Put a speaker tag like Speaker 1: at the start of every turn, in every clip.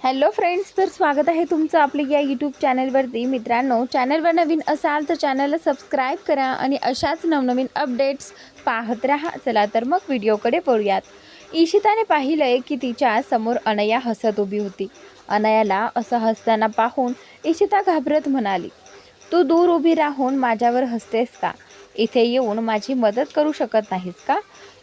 Speaker 1: Hello friends तर स्वागत आहे तुमचं आपल्या या यूट्यूब चॅनलवरती मित्रांनो चॅनलवर नवीन असाल तर चॅनलला सबस्क्राईब करा आणि अशाच नवनवीन अपडेट्स पाहत राहा. चला तर मग व्हिडिओकडे पळूयात इशिताने पाहिलं आहे की तिच्या समोर अनया हसत उभी होती. अनयाला असं हसताना पाहून इशिता घाबरत म्हणाली तू दूर उभी राहून माझ्यावर हसतेस का? इथे येऊन माझी मदत करू शकत नाहीस का?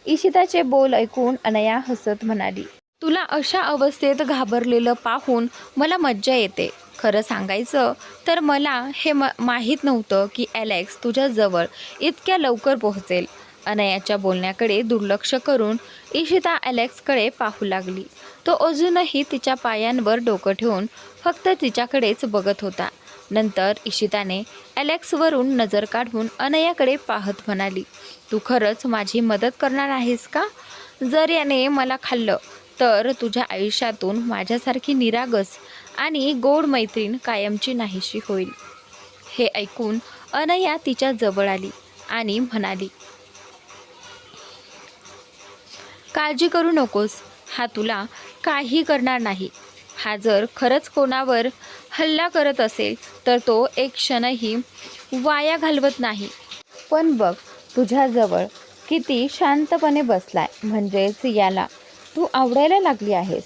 Speaker 1: इशिताचे बोल ऐकून अनया हसत म्हणाली तुला अशा अवस्थेत घाबरलेलं पाहून मला मज्जा येते. खरं सांगायचं तर मला हे म माहीत नव्हतं की ॲलेक्स तुझ्याजवळ इतक्या लवकर पोहोचेल. अनयाच्या बोलण्याकडे दुर्लक्ष करून इशिता ॲलेक्सकडे पाहू लागली. तो अजूनही तिच्या पायांवर डोकं ठेवून फक्त तिच्याकडेच बघत होता. नंतर इशिताने ॲलेक्सवरून नजर काढून अनयाकडे पाहत म्हणाली तू खरंच माझी मदत करणार आहेस का? जर याने मला खाल्लं तर तुझ्या आयुष्यातून माझ्यासारखी निरागस आणि गोड मैत्रीण कायमची नाहीशी होईल. हे ऐकून अनया तिच्या जवळ आली आणि म्हणाली काळजी करू नकोस. हा तुला काही करणार नाही. हा जर खरंच कोणावर हल्ला करत असेल तर तो एक क्षणही वाया घालवत नाही. पण बघ तुझ्याजवळ किती शांतपणे बसलाय म्हणजेच याला तू आवडायला लागली आहेस.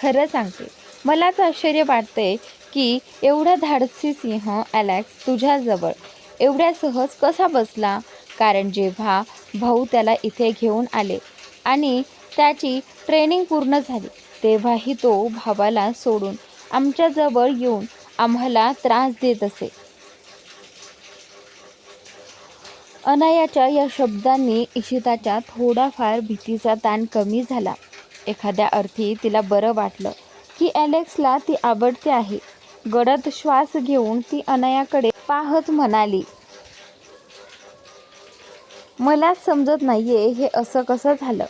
Speaker 1: खरं सांगते मलाच आश्चर्य वाटते की एवढा धाडसी सिंह ॲलेक्स तुझ्याजवळ एवढ्या सहज कसा बसला? कारण जेव्हा भाऊ त्याला इथे घेऊन आले आणि त्याची ट्रेनिंग पूर्ण झाली तेव्हाही तो भावाला सोडून आमच्याजवळ येऊन आम्हाला त्रास देत असे. अनायाच्या या शब्दांनी इशिताच्या थोडाफार भीतीचा ताण कमी झाला. एखाद्या अर्थी तिला बरं वाटलं की ॲलेक्सला ती आवडते आहे. गडद श्वास घेऊन ती अनयाकडे पाहत म्हणाली मला समजत नाहीये हे असं कसं झालं.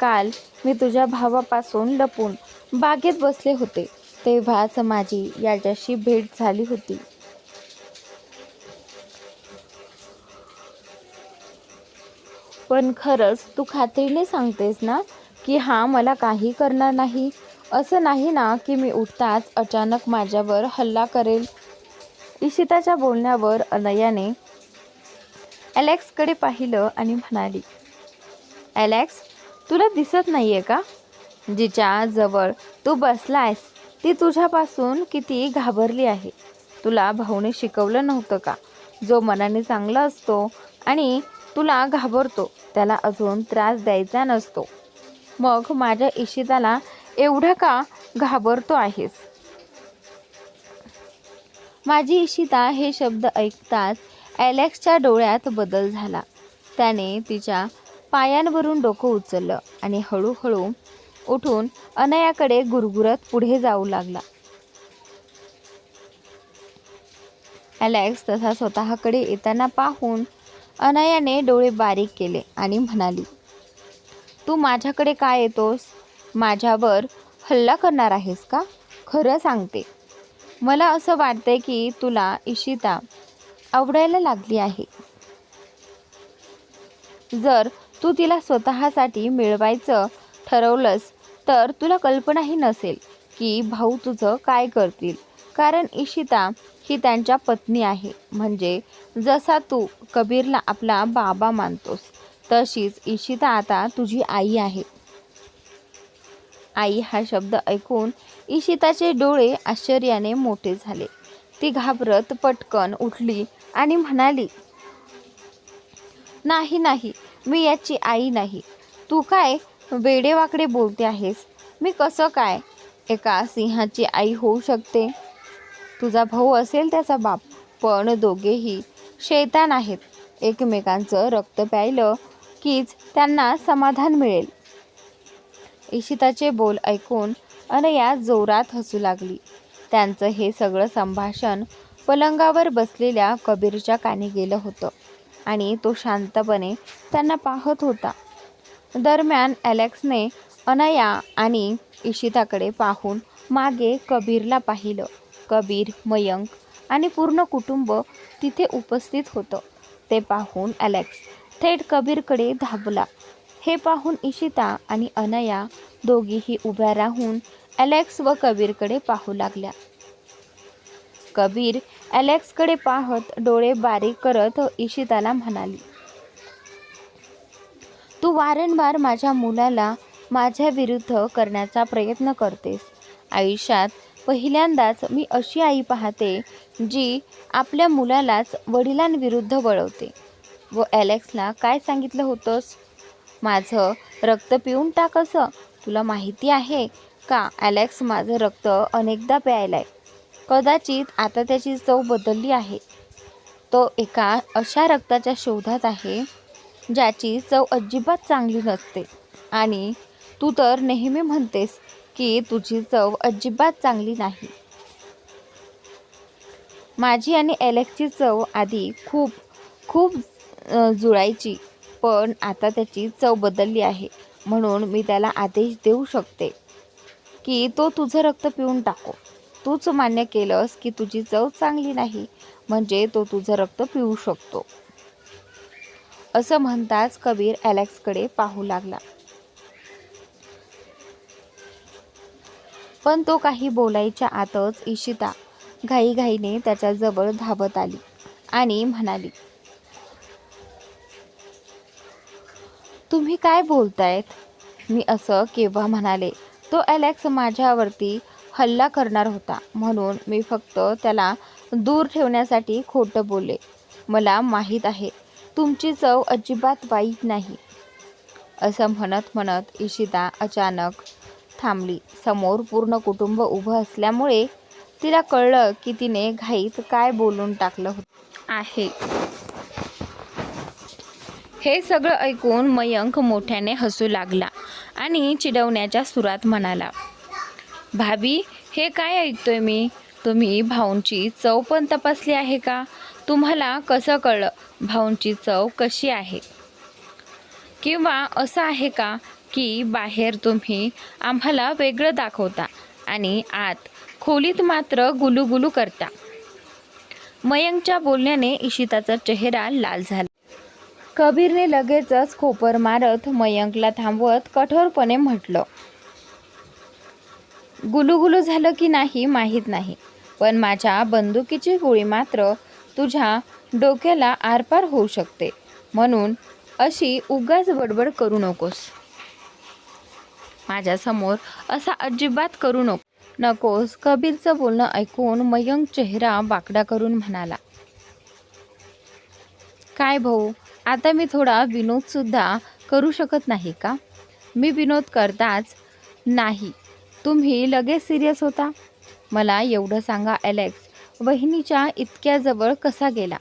Speaker 1: काल मी तुझ्या भावापासून लपून बागेत बसले होते. तेव्हाच माझी याच्याशी भेट झाली होती. पण खरंच तू खात्रीने सांगतेस ना की हा मला काही करणार नाही. असं नाही ना की मी उठताच अचानक माझ्यावर हल्ला करेल. इशिताच्या बोलण्यावर अनयाने ॲलेक्सकडे पाहिलं आणि म्हणाली ॲलेक्स तुला दिसत नाही आहे का? जिच्या जवळ तू बसलायस ती तुझ्यापासून किती घाबरली आहे. तुला भाऊने शिकवलं नव्हतं का? जो मनाने चांगला असतो आणि तुला घाबरतो. त्याला अजून त्रास द्यायचा नसतो. मग माझ्या इशिताला एवढं का घाबरतो आहेस? माझी इशिता हे शब्द ऐकताच ॲलेक्सच्या डोळ्यात बदल झाला. त्याने तिच्या पायांवरून डोकं उचललं आणि हळूहळू उठून अनयाकडे गुरगुरत पुढे जाऊ लागला. ॲलेक्स तसा स्वतःकडे येताना पाहून अनयाने डोळे बारीक केले आणि म्हणाली तू माझ्याकडे काय येतोस? माझ्यावर हल्ला करणार आहेस का? खरं सांगते. मला असं वाटतंय की तुला इशिता आवडायला लागली आहे. जर तू तिला स्वतःसाठी मिळवायचं ठरवलंस तर तुला कल्पनाही नसेल की भाऊ तुझं काय करतील. कारण इशिता ही त्यांच्या पत्नी आहे. म्हणजे जसा तू कबीरला आपला बाबा मानतोस तशीच इशिता आता तुझी आई आहे. आई हा शब्द ऐकून इशिताचे डोळे आश्चर्याने मोठे झाले. ती घाबरत पटकन उठली आणि म्हणाली नाही नाही मी याची आई नाही. तू काय वेडेवाकडे बोलते आहेस? मी कसं काय एका सिंहाची आई होऊ शकते? तुझा भाऊ असेल त्याचा बाप पण दोघेही शैतान आहेत. एकमेकांचं रक्त प्यायलं कीच त्यांना समाधान मिळेल. इशिताचे बोल ऐकून अनया जोरात हसू लागली. त्यांचं हे सगळं संभाषण पलंगावर बसलेल्या कबीरच्या कानी गेलं होतं आणि तो शांतपणे त्यांना पाहत होता. दरम्यान ॲलेक्सने अनया आणि इशिताकडे पाहून मागे कबीरला पाहिलं. कबीर मयंक आणि पूर्ण कुटुंब तिथे उपस्थित होतं. ते पाहून अलेक्स थेट कबीरकडे धावला. हे पाहून इशिता आणि अनया दोघीही उभ्या राहून अलेक्स व कबीरकडे पाहू लागल्या. कबीर अलेक्सकडे पाहत डोळे बारीक करत इशिताला म्हणाली तू वारंवार माझ्या मुलाला माझ्या विरुद्ध करण्याचा प्रयत्न करतेस. आयुष्यात पहिल्यांदाच मी अशी आई पाहते जी आपल्या मुलालाच वडिलांविरुद्ध वळवते. व ॲलेक्सला काय सांगितलं होतंस? माझं रक्त पिऊन टाक असं. तुला माहिती आहे का ॲलेक्स माझं रक्त अनेकदा प्यायलाय. कदाचित आता त्याची चव बदलली आहे. तो एका अशा रक्ताच्या शोधात आहे ज्याची चव अजिबात चांगली नसते. आणि तू तर नेहमी म्हणतेस की तुझी चव अजिबात चांगली नाही. माझी आणि ॲलेक्सची चव आधी खूप खूप जुळायची पण आता त्याची चव बदलली आहे. म्हणून मी त्याला आदेश देऊ शकते की तो तुझं रक्त पिऊन टाको. तूच मान्य केलंस की तुझी चव चांगली नाही म्हणजे तो तुझं रक्त पिऊ शकतो. असं म्हणताच कबीर ॲलेक्सकडे पाहू लागला. पण तो काही बोलायच्या आतच इशिता घाईघाईने त्याच्याजवळ धावत आली आणि म्हणाली तुम्ही काय बोलतायत? मी असं केव्हा म्हणाले तो अलेक्स माझ्यावरती हल्ला करणार होता म्हणून मी फक्त त्याला दूर ठेवण्यासाठी खोटं बोलले. मला माहीत आहे तुमची चव अजिबात वाईट नाही. असं म्हणत म्हणत इशिता अचानक थांबली. समोर पूर्ण कुटुंब उभं असल्यामुळे तिला कळलं की तिने घाईत काय बोलून टाकलं आहे. हे सगळं ऐकून मयंक मोठ्याने हसू लागला आणि चिडवण्याच्या सुरात म्हणाला भाभी हे काय ऐकतोय मी? तुम्ही भाऊंची चव पण तपासली आहे का? तुम्हाला कसं कळलं भाऊंची चव कशी आहे? किंवा असं आहे का की बाहेर तुम्ही आम्हाला वेगळं दाखवता आणि आत खोलीत मात्र गुलुगुलू करता. मयंकच्या बोलण्याने इशिताचा चेहरा लाल झाला. कबीरने लगेचच खोपर मारत मयंकला थांबवत कठोरपणे म्हटलं गुलुगुलू झालं की नाही माहीत नाही पण माझ्या बंदुकीची गोळी मात्र तुझ्या डोक्याला आरपार होऊ शकते म्हणून अशी उगाच बडबड करू नकोस. माझ्यासमोर असा अजिबात करू नको. नकोस कबीरचं बोलणं ऐकून मयंक चेहरा बाकडा करून म्हणाला. काय भाऊ आता मी थोडा विनोदसुद्धा करू शकत नाही का? मी विनोद करताच नाही. तुम्ही लगेच सिरियस होता? मला एवढं सांगा अलेक्स वहिनीच्या इतक्या जवळ कसा गेला?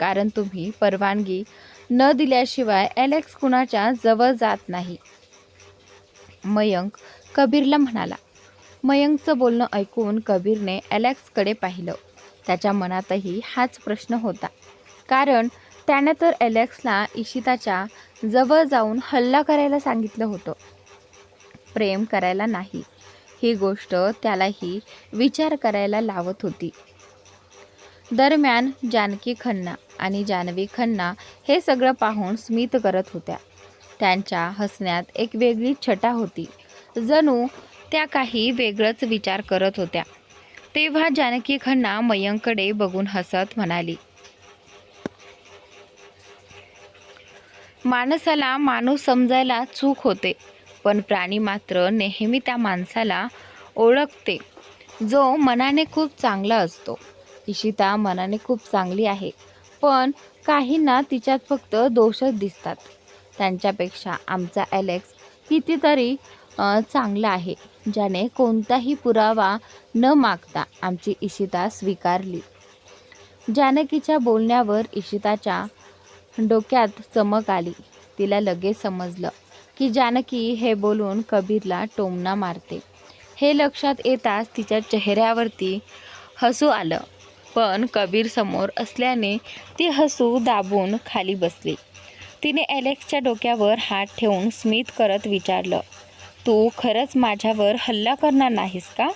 Speaker 1: कारण तुम्ही परवानगी न दिल्याशिवाय अलेक्स कुणाच्या जवळ जात नाही. मयंक कबीरला म्हणाला. मयंकचं बोलणं ऐकून कबीरने ॲलेक्सकडे पाहिलं. त्याच्या मनातही हाच प्रश्न होता. कारण त्याने तर ॲलेक्सला इशिताच्या जवळ जाऊन हल्ला करायला सांगितलं होतं. प्रेम करायला नाही. ही गोष्ट त्यालाही विचार करायला लावत होती. दरम्यान जानकी खन्ना आणि जान्हवी खन्ना हे सगळं पाहून स्मित करत होत्या. त्यांच्या हसण्यात एक वेगळी छटा होती. जणू त्या काही वेगळंच विचार करत होत्या. तेव्हा जानकी खन्ना मयंकडे बघून हसत म्हणाली माणसाला माणूस समजायला चूक होते पण प्राणी मात्र नेहमी त्या माणसाला ओळखते. जो मनाने खूप चांगला असतो. इशिता मनाने खूप चांगली आहे पण काहींना तिच्यात फक्त दोषच दिसतात. त्यांच्यापेक्षा आमचा ॲलेक्स कितीतरी चांगला आहे ज्याने कोणताही पुरावा न मागता आमची इशिता स्वीकारली. जानकीच्या बोलण्यावर इशिताच्या डोक्यात चमक आली. तिला लगेच समजलं की जानकी हे बोलून कबीरला टोमणा मारते. हे लक्षात येताच तिच्या चेहऱ्यावरती हसू आलं. पण कबीर समोर असल्याने ती हसू दाबून खाली बसली. तिने ॲलेक्सच्या डोक्यावर हात ठेवून स्मित करत विचारलं तू खरंच माझ्यावर हल्ला करणार नाहीस का?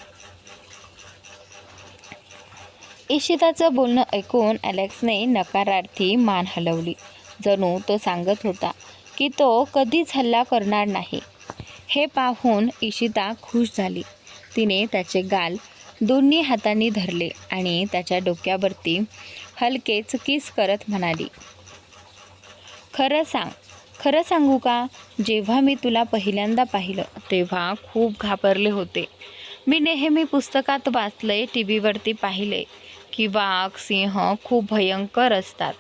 Speaker 1: इशिताचं बोलणं ऐकून ॲलेक्सने नकारार्थी मान हलवली. जणू तो सांगत होता की तो कधीच हल्ला करणार नाही. हे पाहून इशिता खुश झाली. तिने त्याचे गाल दोन्ही हातांनी धरले आणि त्याच्या डोक्यावरती हलकेच किस करत म्हणाली खरं सांग. खरं सांगू का? जेव्हा मी तुला पहिल्यांदा पाहिलं तेव्हा खूप घाबरले होते. मी नेहमी पुस्तकात वाचलंय टी व्हीवरती पाहिले की वाघ सिंह खूप भयंकर असतात.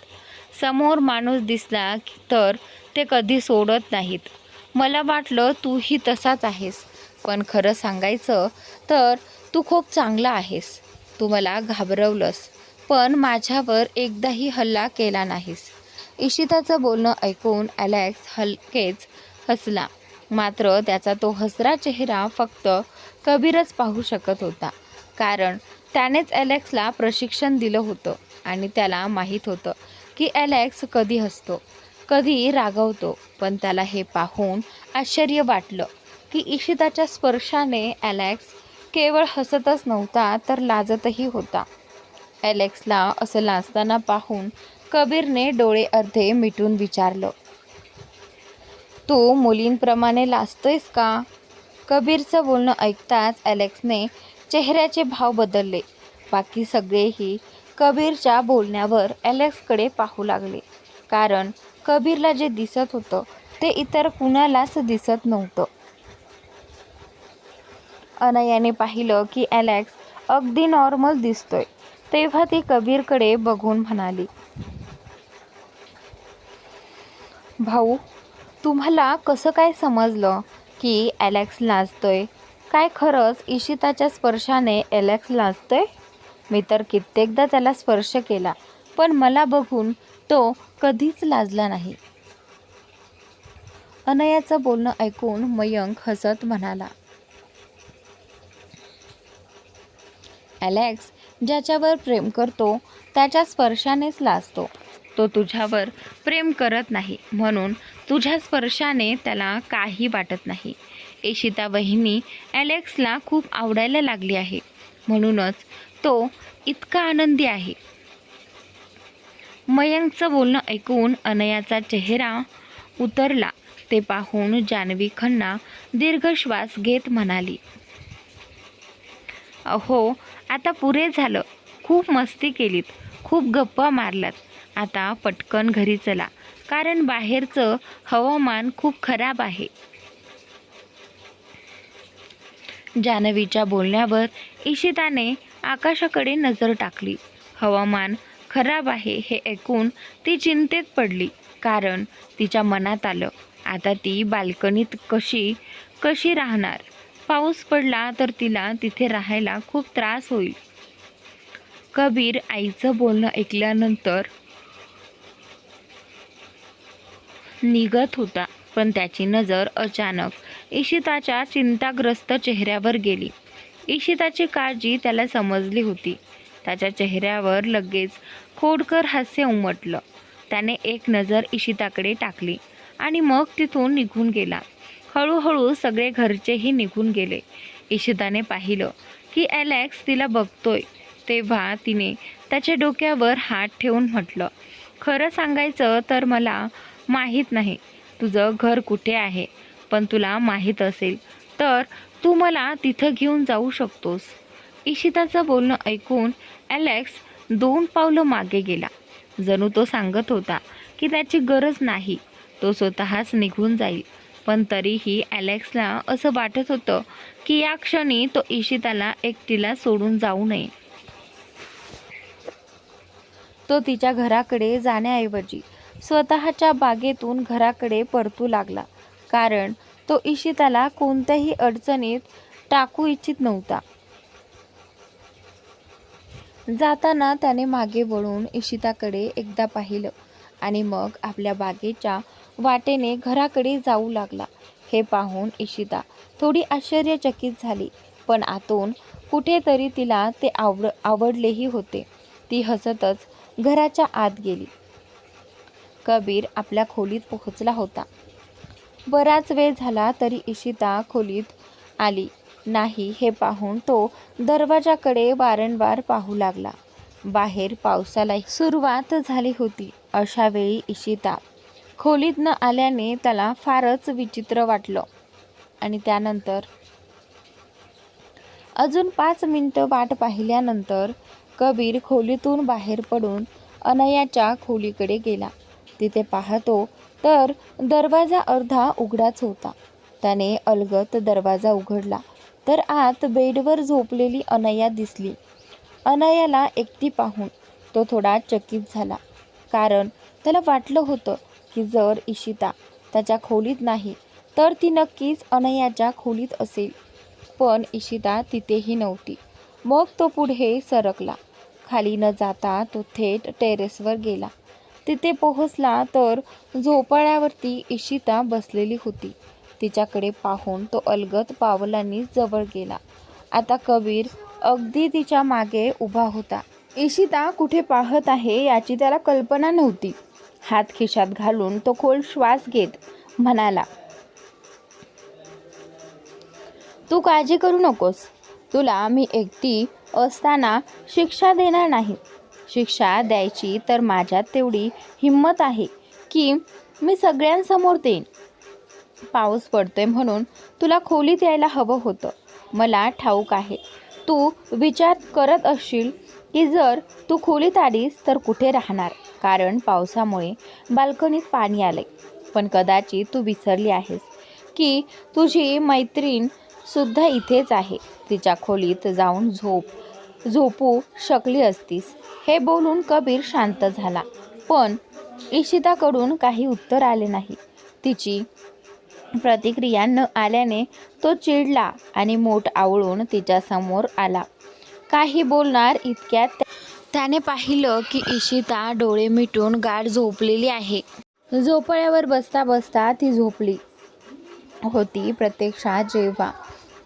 Speaker 1: समोर माणूस दिसला तर ते कधी सोडत नाहीत. मला वाटलं तूही तसाच आहेस पण खरं सांगायचं तर तू खूप चांगला आहेस. तू मला घाबरवलंस पण माझ्यावर एकदाही हल्ला केला नाहीस. इशिताचं बोलणं ऐकून ॲलेक्स हलकेच हसला. मात्र त्याचा तो हसरा चेहरा फक्त कबीरच पाहू शकत होता. कारण त्यानेच ॲलेक्सला प्रशिक्षण दिलं होतं आणि त्याला माहीत होतं की ॲलेक्स कधी हसतो कधी रागवतो. पण त्याला हे पाहून आश्चर्य वाटलं की इशिताच्या स्पर्शाने ॲलेक्स केवळ हसतच नव्हता तर लाजतही होता. ॲलेक्सला असं लाजताना पाहून कबीरने डोळे अर्धे मिटून विचारलं तू मुलींप्रमाणे लाजतोयस का? कबीरचं बोलणं ऐकताच ॲलेक्सने चेहऱ्याचे भाव बदलले. बाकी सगळेही कबीरच्या बोलण्यावर ॲलेक्सकडे पाहू लागले कारण कबीरला जे दिसत होतं ते इतर कुणालाच दिसत नव्हतं. अनयाने पाहिलं की ॲलेक्स अगदी नॉर्मल दिसतोय तेव्हा ती कबीरकडे बघून म्हणाली भाऊ तुम्हाला कसं काय समजलं की ॲलेक्स लाजतोय काय खरंच इशिताच्या स्पर्शाने ॲलेक्स लाजतोय मी तर कित्येकदा त्याला स्पर्श केला पण मला बघून तो कधीच लाजला नाही. अनयाचं बोलणं ऐकून मयंक हसत म्हणाला ॲलेक्स ज्याच्यावर प्रेम करतो त्याच्या स्पर्शानेच लाजतो. तो तुझ्यावर प्रेम करत नाही. म्हणून तुझ्या स्पर्शाने त्याला काही वाटत नाही. एशिता वहिनी ॲलेक्सला खूप आवडायला लागली आहे. म्हणूनच तो इतका आनंदी आहे. मयंकचं बोलणं ऐकून अनयाचा चेहरा उतरला. ते पाहून जान्हवी खन्ना दीर्घ श्वास घेत म्हणाली अहो आता पुरे झालं. खूप मस्ती केलीत. खूप गप्पा मारल्यात. आता पटकन घरी चला. कारण बाहेरचं हवामान खूप खराब आहे. जान्हवीच्या बोलण्यावर इशिताने आकाशाकडे नजर टाकली. हवामान खराब आहे हे ऐकून ती चिंतेत पडली. कारण तिच्या मनात आलं आता ती बाल्कनीत कशी कशी राहणार? पाऊस पडला तर तिला तिथे राहायला खूप त्रास होईल. कबीर आईचं बोलणं ऐकल्यानंतर निघत होता पण त्याची नजर अचानक इशिताच्या चिंताग्रस्त चेहऱ्यावर गेली. इशिताची काळजी त्याला समजली होती. त्याच्या चेहऱ्यावर लगेच खोडकर हास्य उमटलं. त्याने एक नजर इशिताकडे टाकली आणि मग तिथून निघून गेला. हळूहळू सगळे घरचेही निघून गेले. इशिताने पाहिलं की ॲलेक्स तिला बघतोय तेव्हा तिने त्याच्या डोक्यावर हात ठेवून म्हटलं खरं सांगायचं तर मला माहीत नाही. तुझं घर कुठे आहे? पण तुला माहीत असेल. तर तू मला तिथं घेऊन जाऊ शकतोस. इशिताचं बोलणं ऐकून ॲलेक्स दोन पावलं मागे गेला. जणू तो सांगत होता की त्याची गरज नाही. तो स्वतःच निघून जाईल. पण तरीही ॲलेक्सला असं वाटत होतं की या क्षणी तो इशिताला एकटीला सोडून जाऊ नये. तो तिच्या घराकडे जाण्याऐवजी स्वतःच्या बागेतून घराकडे परतू लागला. कारण तो इशिताला कोणत्याही अडचणीत टाकू इच्छित नव्हता. जाताना त्याने मागे वळून इशिताकडे एकदा पाहिलं आणि मग आपल्या बागेच्या वाटेने घराकडे जाऊ लागला. हे पाहून इशिता थोडी आश्चर्यचकित झाली पण आतून कुठेतरी तिला ते आवड आवडलेही होते. ती हसतच घराच्या आत गेली. कबीर आपल्या खोलीत पोहोचला होता. बराच वेळ झाला तरी इशिता खोलीत आली. नाही हे पाहून तो दरवाजाकडे वारंवार पाहू लागला. बाहेर पावसाला सुरुवात झाली होती. अशा वेळी इशिता खोलीत न आल्याने त्याला फारच विचित्र वाटलं. आणि त्यानंतर अजून पाच मिनटं वाट पाहिल्यानंतर कबीर खोलीतून बाहेर पडून अनयाच्या खोलीकडे गेला. तिथे पाहतो तर दरवाजा अर्धा उघडाच होता. त्याने अलगत दरवाजा उघडला तर आत बेडवर झोपलेली अनया दिसली. अनयाला एकटी पाहून तो थोडा चकित झाला कारण त्याला वाटलं होतं की जर इशिता त्याच्या खोलीत नाही तर ती नक्कीच अनयाच्या खोलीत असेल. पण इशिता तिथेही नव्हती. मग तो पुढे सरकला. खाली न जाता तो थेट टेरेसवर गेला. तिथे पोहोचला तर झोपाळ्यावरती इशिता बसलेली होती. तिच्याकडे पाहून तो अलगत पावलांनी जवळ गेला. आता कबीर अगदी तिच्यामागे उभा होता. इशिता कुठे पाहत आहे याची त्याला कल्पना नव्हती. हात खिशात घालून तो खोल श्वास घेत म्हणाला तू काळजी करू नकोस. तुला मी एकटी असताना शिक्षा देणार नाही. शिक्षा द्यायची तर माझ्यात तेवढी हिंमत आहे की मी सगळ्यांसमोर देईन. पाऊस पडतोय म्हणून तुला खोलीत यायला हवं होतं. मला ठाऊक आहे तू विचार करत असशील की जर तू खोलीत आलीस तर कुठे राहणार? कारण पावसामुळे बाल्कनीत पाणी आले पण कदाचित तू विसरली आहेस की तुझी मैत्रीण सुद्धा इथेच आहे. तिच्या खोलीत जाऊन झोप झोपू शकली असतीस. हे बोलून कबीर शांत झाला. पण इशिताकडून काही उत्तर आले नाही. तिची प्रतिक्रिया न आल्याने तो चिडला आणि मोठ आवळून तिच्यासमोर आला. काही बोलणार इतक्यात? त्याने पाहिलं की इशिता डोळे मिटून गाढ झोपलेली आहे. झोपळ्यावर बसता बसता ती झोपली होती प्रत्यक्षात जेव्हा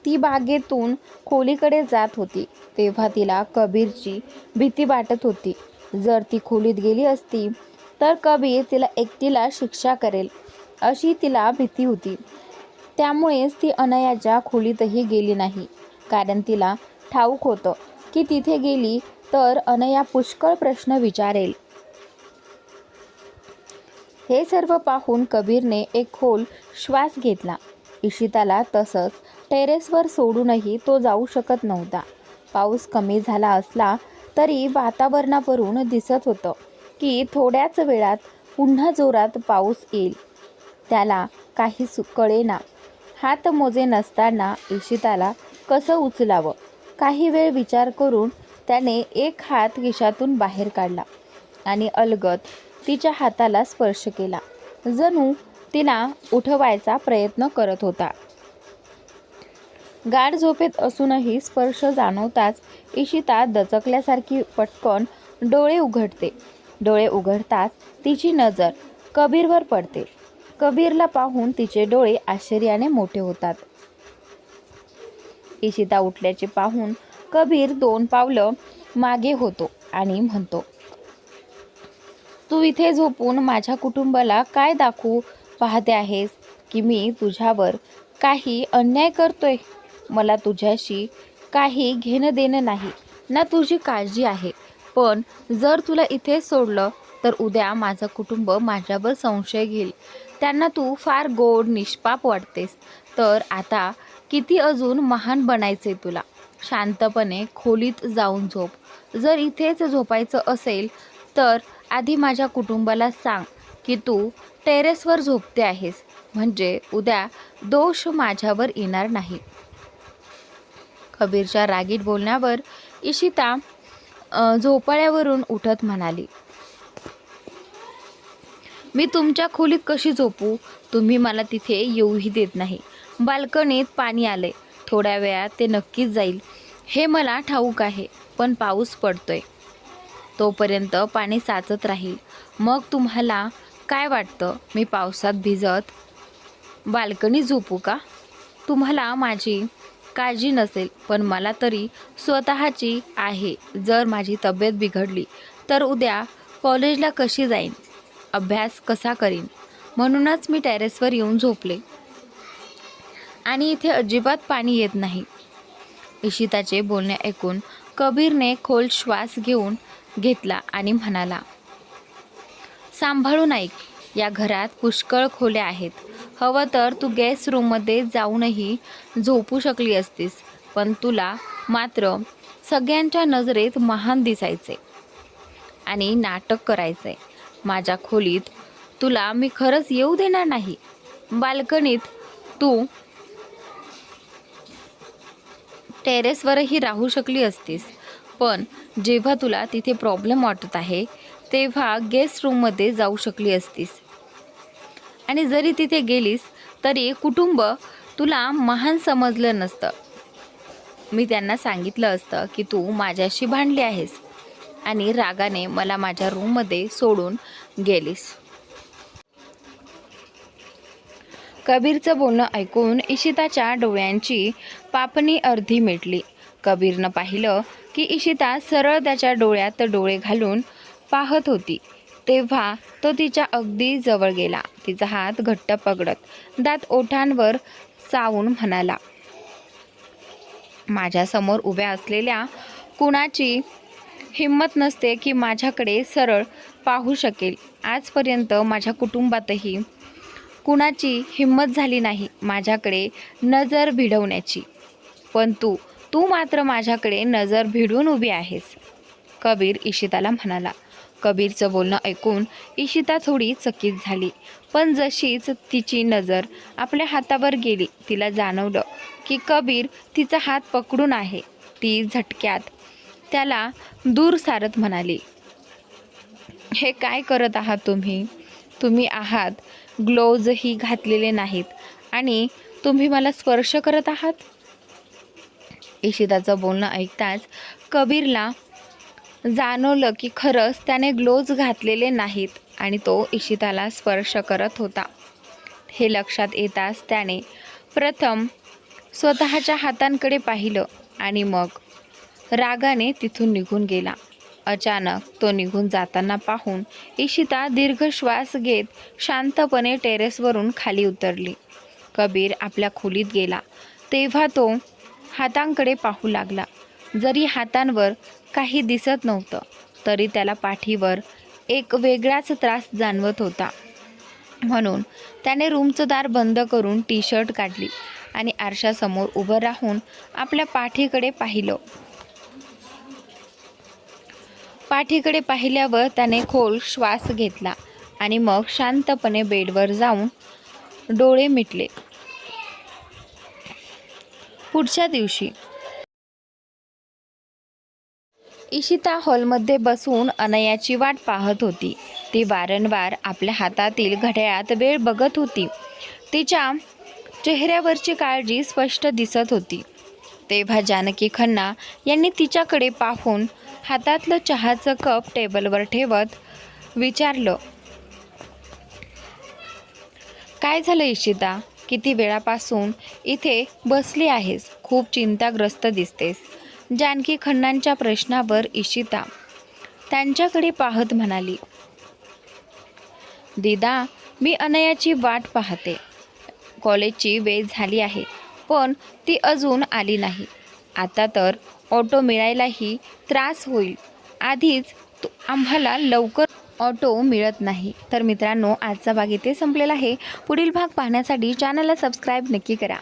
Speaker 1: ती बागेतून खोलीकडे जात होती. तेव्हा तिला कबीरची भीती वाटत होती. जर ती खोलीत गेली असती तर कबीर तिला एकटीला शिक्षा करेल अशी तिला भीती होती. त्यामुळेच ती अनयाच्या खोलीतही गेली नाही. कारण तिला ठाऊक होतं की तिथे गेली तर अनया पुष्कळ प्रश्न विचारेल. हे सर्व पाहून कबीरने एक खोल श्वास घेतला. इशिताला तसंच टेरेसवर सोडूनही तो जाऊ शकत नव्हता. पाऊस कमी झाला असला तरी वातावरणावरून दिसत होतं की थोड्याच वेळात पुन्हा जोरात पाऊस येईल. त्याला काही सु कळेना. हात मोजे नसताना इशिताला कसं उचलावं? काही वेळ विचार करून त्याने एक हात खिशातून बाहेर काढला आणि अलगत तिच्या हाताला स्पर्श केला. जणू तिला उठवायचा प्रयत्न करत होता. गाढ झोपेत असूनही स्पर्श जाणवताच इशिता दचकल्यासारखी पटकन डोळे उघडते. डोळे उघडताच तिची नजर कबीरवर पडते. कबीरला पाहून तिचे डोळे आश्चर्याने मोठे होतात. इशिता उठल्याचे पाहून कबीर दोन पावलं मागे होतो आणि म्हणतो तू इथे झोपून माझ्या कुटुंबाला काय दाखवू पाहते आहेस की मी तुझ्यावर काही अन्याय करतोय? मला तुझ्याशी काही घेणं देणं नाही. ना तुझी काळजी आहे. पण जर तुला इथे सोडलं तर उद्या माझं कुटुंब माझ्यावर संशय घेईल. त्यांना तू फार गोड निष्पाप वाटतेस. तर आता किती अजून महान बनायचे तुला. शांतपणे खोलीत जाऊन झोप. जर इथेच झोपायचं असेल तर आधी माझ्या कुटुंबाला सांग की तू टेरेसवर झोपते आहेस. म्हणजे उद्या दोष माझ्यावर येणार नाही. कबीरच्या रागीट बोलण्यावर इशिता झोपाळ्यावरून उठत म्हणाली मी तुमच्या खोलीत कशी झोपू? तुम्ही मला तिथे येऊही देत नाही. बाल्कनीत पाणी आले थोड्या वेळात ते नक्कीच जाईल. हे मला ठाऊक आहे पण पाऊस पडतोय. तोपर्यंत पाणी साचत राहील. मग तुम्हाला काय वाटतं? मी पावसात भिजत बाल्कनी झोपू का? तुम्हाला माझी काळजी नसेल पण मला तरी स्वतःची आहे. जर माझी तब्येत बिघडली तर उद्या कॉलेजला कशी जाईन? अभ्यास कसा करीन? म्हणूनच मी टेरेसवर येऊन झोपले. आणि इथे अजिबात पाणी येत नाही. इशिताचे बोलणे ऐकून कबीरने खोल श्वास घेऊन घेतला आणि म्हणाला सांभाळून ऐक या घरात पुष्कळ खोल्या आहेत. हवं तर तू गेस्ट रूममध्ये जाऊनही झोपू शकली असतीस. पण तुला मात्र सगळ्यांच्या नजरेत महान दिसायचे आणि नाटक करायचे माझ्या खोलीत तुला मी खरंच येऊ देणार नाही. बाल्कनीत तू टेरेसवरही राहू शकली असतीस. पण जेव्हा तुला तिथे प्रॉब्लेम वाटत आहे तेव्हा गेस्ट रूममध्ये जाऊ शकली असतीस. आणि जरी तिथे गेलीस तरी कुटुंब तुला महान समजलं नसतं. मी त्यांना सांगितलं असतं की तू माझ्याशी भांडली आहेस आणि रागाने मला माझ्या रूममध्ये सोडून गेलीस. कबीरचं बोलणं ऐकून इशिताच्या डोळ्यांची पापणी अर्धी मिटली. कबीरनं पाहिलं की इशिता सरळ त्याच्या डोळ्यात डोळे घालून पाहत होती. तेव्हा तो तिच्या अगदी जवळ गेला. तिचा हात घट्ट पकडत दात ओठांवर चावून म्हणाला माझ्यासमोर उभ्या असलेल्या कुणाची हिंमत नसते की माझ्याकडे सरळ पाहू शकेल. आजपर्यंत माझ्या कुटुंबातही कुणाची हिंमत झाली नाही माझ्याकडे नजर भिडवण्याची. पण तू तू मात्र माझ्याकडे नजर भिडून उभी आहेस कबीर इशिताला म्हणाला. कबीरचं बोलणं ऐकून इशिता थोडी चकित झाली. पण जशीच तिची नजर आपल्या हातावर गेली तिला जाणवलं की कबीर तिचा हात पकडून आहे. ती झटक्यात त्याला दूर सारत म्हणाली हे काय करत आहात तुम्ही? तुम्ही आहात ग्लोवजही घातलेले नाहीत आणि तुम्ही मला स्पर्श करत आहात? इशिताचं बोलणं ऐकताच कबीरला जाणवलं की खरंच त्याने ग्लोव्ज घातलेले नाहीत आणि तो इशिताला स्पर्श करत होता. हे लक्षात येताच त्याने प्रथम स्वतःच्या हातांकडे पाहिलं आणि मग रागाने तिथून निघून गेला. अचानक तो निघून जाताना पाहून इशिता दीर्घ श्वास घेत शांतपणे टेरेसवरून खाली उतरली. कबीर आपल्या खोलीत गेला. तेव्हा तो हातांकडे पाहू लागला. जरी हातांवर काही दिसत नव्हतं तरी त्याला पाठीवर एक वेगळाच त्रास जाणवत होता. म्हणून त्याने रूमचं दार बंद करून टी शर्ट काढली आणि आरशासमोर उभं राहून आपल्या पाठीकडे पाहिलं. पाठीकडे पाहिल्यावर त्याने खोल श्वास घेतला आणि मग शांतपणे बेडवर जाऊन डोळे मिटले. पुढच्या दिवशी इशिता हॉलमध्ये बसून अनयाची वाट पाहत होती. ती वारंवार आपल्या हातातील घड्याळात वेळ बघत होती. तिच्या चेहऱ्यावरची काळजी स्पष्ट दिसत होती. तेव्हा जानकी खन्ना यांनी तिच्याकडे पाहून हातातलं चहाचं कप टेबलवर ठेवत विचारलं काय झालं इशिता? किती वेळापासून इथे बसली आहेस? खूप चिंताग्रस्त दिसतेस. जानकी खन्नांच्या प्रश्नावर इशिता. त्यांच्याकडे पाहत म्हणाली दिदा मी अनयाची वाट पाहते. कॉलेजची वेळ झाली आहे पण ती अजून आली नाही. आता तर ऑटो मिळायलाही त्रास होईल. आधीच तू आम्हाला लवकर ऑटो मिळत नाही. तर मित्रांनो आजचा भाग इथे संपलेला आहे. पुढील भाग पाहण्यासाठी चॅनलला सबस्क्राईब नक्की करा.